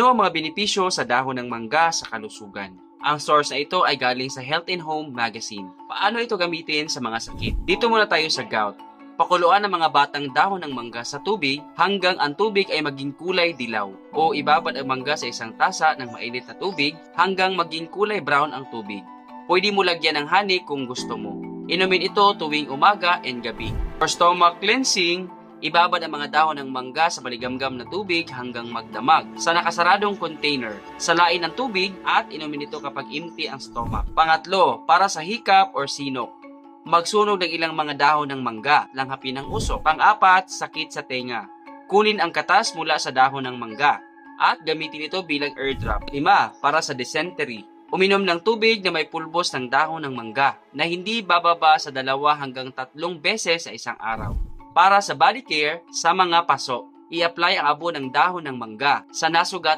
Ano ang mga benepisyo sa dahon ng mangga sa kalusugan? Ang source na ito ay galing sa Health and Home magazine. Paano ito gamitin sa mga sakit? Dito muna tayo sa gout. Pakuluan ng mga batang dahon ng mangga sa tubig hanggang ang tubig ay maging kulay dilaw o ibabad ang mangga sa isang tasa ng mainit na tubig hanggang maging kulay brown ang tubig. Pwede mo lagyan ng honey kung gusto mo. Inumin ito tuwing umaga and gabi. For stomach cleansing, ibabad ang mga dahon ng mangga sa maligamgam na tubig hanggang magdamag sa nakasaradong container. Salain ng tubig at inumin ito kapag empty ang stomach. Pangatlo, para sa hikap or sinok. Magsunog ng ilang mga dahon ng mangga, langhapin ng usok. Pang-apat, sakit sa tenga. Kunin ang katas mula sa dahon ng mangga at gamitin ito bilang airdrop. Lima, para sa dysentery. Uminom ng tubig na may pulbos ng dahon ng mangga na hindi bababa sa dalawa hanggang tatlong beses sa isang araw. Para sa body care, sa mga paso, i-apply ang abo ng dahon ng mangga sa nasugat